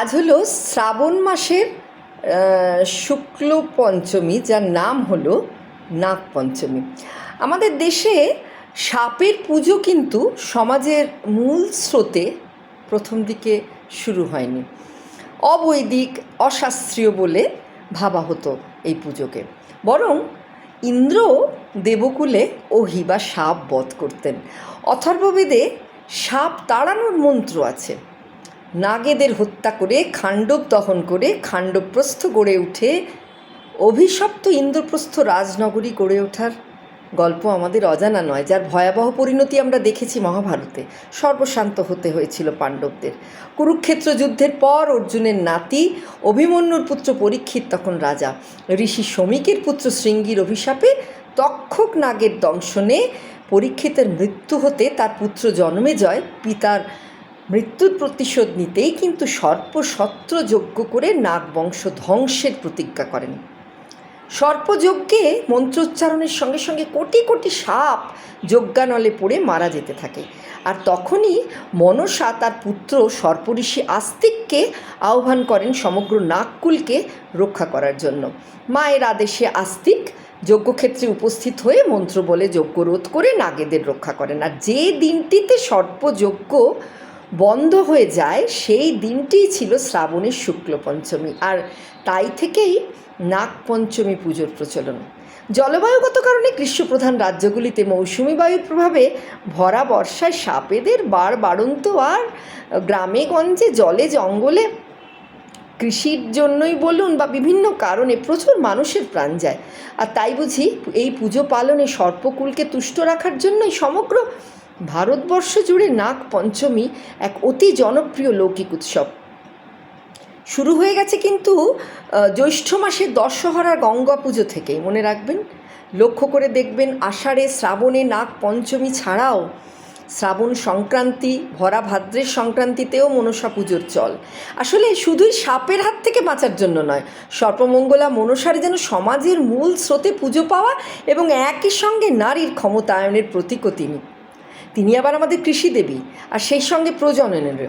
আজ হলো শ্রাবণ মাসের শুক্ল পঞ্চমী, যার নাম হলো নাগ পঞ্চমী। আমাদের দেশে সাপের পুজো কিন্তু সমাজের মূল স্রোতে প্রথম দিকে শুরু হয়নি। অবৈদিক, অশাস্ত্রীয় বলে ভাবা হতো এই পুজোকে। বরং ইন্দ্র দেবকুলে ওহি বা সাপ বধ করতেন। অথর্ববেদে সাপ তাড়ানোর মন্ত্র আছে। নাগেদের হত্যা করে খাণ্ডব দহন করে খাণ্ডবপ্রস্থ গড়ে উঠে অভিশপ্ত ইন্দ্রপ্রস্থ রাজনগরী গড়ে ওঠার গল্প আমাদের অজানা নয়, যার ভয়াবহ পরিণতি আমরা দেখেছি মহাভারতে। সর্বশান্ত হতে হয়েছিল পাণ্ডবদের। কুরুক্ষেত্র যুদ্ধের পর অর্জুনের নাতি অভিমন্যুর পুত্র পরীক্ষিত, তখন রাজা। ঋষি শ্রমিকের পুত্র শৃঙ্গীর অভিশাপে তক্ষক নাগের দংশনে পরীক্ষিতের মৃত্যু হতে তার পুত্র জন্মেজয় পিতার মৃত্যুর প্রতিশোধ নিতেই কিন্তু সর্পসত্র যজ্ঞ করে নাগবংশ ধ্বংসের প্রতিজ্ঞা করেন। সর্পযজ্ঞে মন্ত্রোচ্চারণের সঙ্গে সঙ্গে কোটি কোটি সাপ যজ্ঞানলে পড়ে মারা যেতে থাকে। আর তখনই মনসা তার পুত্র সর্পঋষি আস্তিককে আহ্বান করেন সমগ্র নাগকুলকে রক্ষা করার জন্য। মায়ের আদেশে আস্তিক যজ্ঞক্ষেত্রে উপস্থিত হয়ে মন্ত্র বলে যজ্ঞ রোধ করে নাগেদের রক্ষা করেন। আর যে দিনটিতে সর্পযজ্ঞ বন্ধ হয়ে যায়, সেই দিনটিই ছিল শ্রাবণের শুক্ল পঞ্চমী আর তাই থেকেই নাগ পঞ্চমী পুজোর প্রচলন। জলবায়ুগত কারণে গ্রীষ্মপ্রধান রাজ্যগুলিতে মৌসুমি বায়ুর প্রভাবে ভরা বর্ষায় সাপেদের বার বাড়ন্ত আর গ্রামে গঞ্জে জলে জঙ্গলে কৃষির জন্যই বলুন বা বিভিন্ন কারণে প্রচুর মানুষের প্রাণ যায়। আর তাই বুঝি এই পুজো পালনে সর্পকুলকে তুষ্ট রাখার জন্যই সমগ্র ভারতবর্ষ জুড়ে নাগ পঞ্চমী এক অতি জনপ্রিয় লৌকিক উৎসব। শুরু হয়ে গেছে কিন্তু জ্যৈষ্ঠ মাসে দশহরা গঙ্গা পুজো থেকেই। মনে রাখবেন? লক্ষ্য করে দেখবেন, আষাঢ়ে শ্রাবণে নাগ পঞ্চমী ছাড়াও শ্রাবণ সংক্রান্তি, ভরা ভাদ্রের সংক্রান্তিতেও মনসা পুজোর চল। আসলে শুধুই সাপের হাত থেকে বাঁচার জন্য নয়, সর্পমঙ্গলা মনসার যেন সমাজের মূল স্রোতে পুজো পাওয়া এবং একই সঙ্গে নারীর ক্ষমতায়নের প্রতীকও তিনি। তিনি আবার আমাদের কৃষি দেবী, আর সেই সঙ্গে প্রজননেরও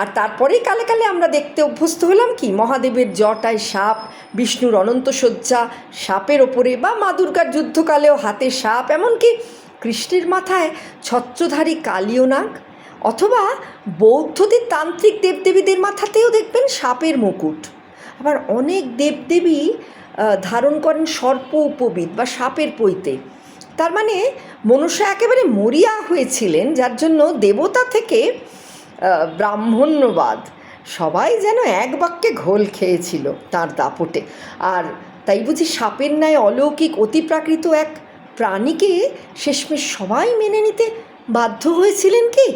আর তারপরেই কালে কালে আমরা দেখতে অভ্যস্ত হলাম কি, মহাদেবের জটায় সাপ, বিষ্ণুর অনন্ত শয্যা, সাপের ওপরে বা মা দুর্গার যুদ্ধকালেও হাতে সাপ, এমনকি কৃষ্ণের মাথায় ছত্রধারী কালীয় নাগ, অথবা বৌদ্ধদের তান্ত্রিক দেবদেবীদের মাথাতেও দেখবেন সাপের মুকুট। আবার অনেক দেবদেবী ধারণ করেন সর্প উপবিদ বা সাপের পৈতে। তার মানে মনুষ্য একেবারে মরিয়া হয়েছিলেন, যার জন্য দেবতা থেকে ব্রাহ্মণ্যবাদ, সবাই যেন এক বাক্যে ঘোল খেয়েছিল তার দাপটে। আর তাই বুঝি সাপের ন্যায় অলৌকিক, অতিপ্রাকৃত এক প্রাণীকে শেষমেশ সবাই মেনে নিতে বাধ্য হয়েছিলেন কি?